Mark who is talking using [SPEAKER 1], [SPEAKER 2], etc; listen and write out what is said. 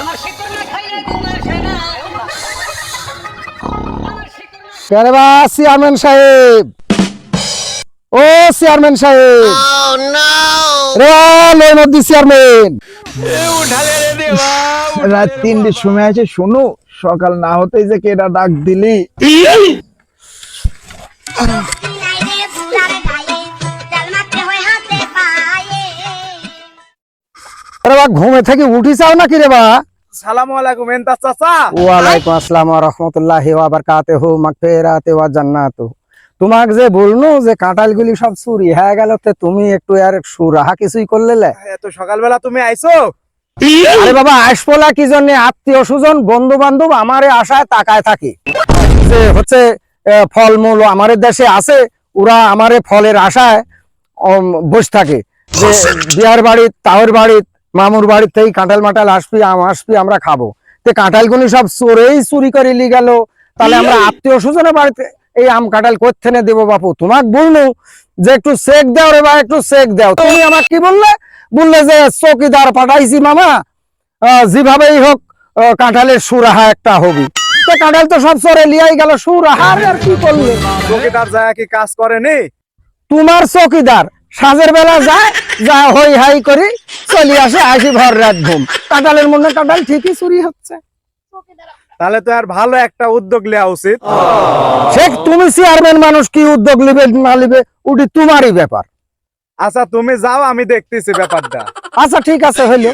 [SPEAKER 1] আমার শিকড় না খাইলে ঘুম আসে না। আমার শিকড় না
[SPEAKER 2] কেরে বা চেয়ারম্যান সাহেব। ও চেয়ারম্যান সাহেব। রে নদী চেয়ারম্যান।
[SPEAKER 3] রাত তিনটের সময় আছে শোনো সকাল না হতেই যে কেটা ডাক দিলি।
[SPEAKER 2] রে বা ঘুমে থেকে উঠি চাও নাকি রে বা?
[SPEAKER 3] সালাম আলাইকুম এন্তা চাচা?
[SPEAKER 2] ওয়ালাইকুম আসসালাম ওয়া রাহমাতুল্লাহি ওয়া বারাকাতুহু মাগফিরাতে ওয়া জান্নাতু। তোমাক যে বলনু যে সব চুরি হয়ে গেল তুমি একটু আর সুরাহা কিছুই করলে
[SPEAKER 3] এত সকালবেলা তুমি আইছো?
[SPEAKER 2] আরে বাবা আসপোলা কি জন্য আত্মীয় স্বজন বন্ধু বান্ধব আমারে আশায় তাকায় থাকে? যে হচ্ছে ফলমূল আমাদের দেশে আছে ওরা আমারে ফলের আশায় বসে থাকে। যে বিয়ার বাড়ি তাওর বাড়ি মামুর বাড়ির থেকে কাঁঠাল মাটাল আসবি আম আসবি আমরা খাব। তে কাঁঠালগুলি সব চোরেই চুরি করে লি গেল। তাহলে আমরা আত্মীয় স্বজনের বাড়িতে এই আম কাঁঠাল কোথেনে দেবো বাপু? তোমাক বলনু যে একটু চেক দাও রে বা একটু চেক দাও। তুমি আমার কি বললে? বললে যে চৌকিদার পাঠাইছি মামা আহ, যেভাবেই হোক কাঁঠালের সুরাহা একটা হবি। তো কাঁঠাল তো সব সরে লিয়াই গেল সুরাহা আর কি করলে?
[SPEAKER 3] চকিদার যায় কি কাজ করেনি?
[SPEAKER 2] তোমার চৌকিদার সাজের বেলা যায় যা হই হাই করি চলি আসে আসি ভর রাত ঘুম। কাঁঠালের মনে কাঁঠাল ঠিকই চুরি হচ্ছে।
[SPEAKER 3] তাহলে তো আর ভালো একটা উদ্যোগ নেওয়া উচিত।
[SPEAKER 2] শেখ তুমি চেয়ারম্যান মানুষ কি উদ্যোগ নিবে না নিবে ওটি তোমারই ব্যাপার।
[SPEAKER 3] আচ্ছা তুমি যাও আমি দেখতেছি ব্যাপারটা।
[SPEAKER 2] আচ্ছা ঠিক আছে হইল।